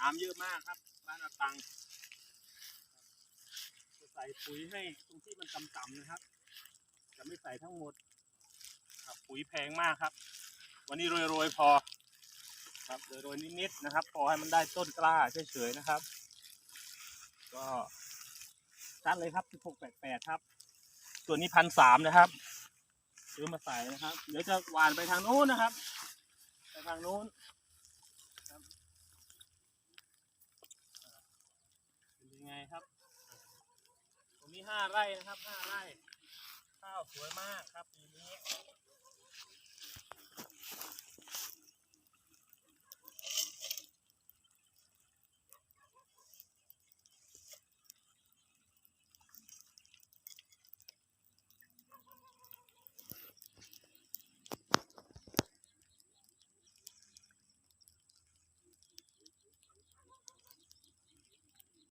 น้ำเยอะมากครับ บ้านอาตังจะใส่ปุ๋ยให้ตรงที่มันต่ำๆนะครับ จะไม่ใส่ทั้งหมดครับปุ๋ยแพงมากครับ วันนี้โรยๆพอ ครับโรยๆนิดๆนะครับ พอให้มันได้ต้นกล้าเฉยๆนะครับ ก็ชัดเลยครับ1688ครับส่วนนี้พันสามนะครับซื้อมาใส่นะครับ เดี๋ยวจะหวานไปทางนู้นนะครับ ไปทางนู้นครับเป็ นะครับ ตรงนี้ห้าไร่นะครับห้าไร่ ข้าวสวยมากครับปีนี้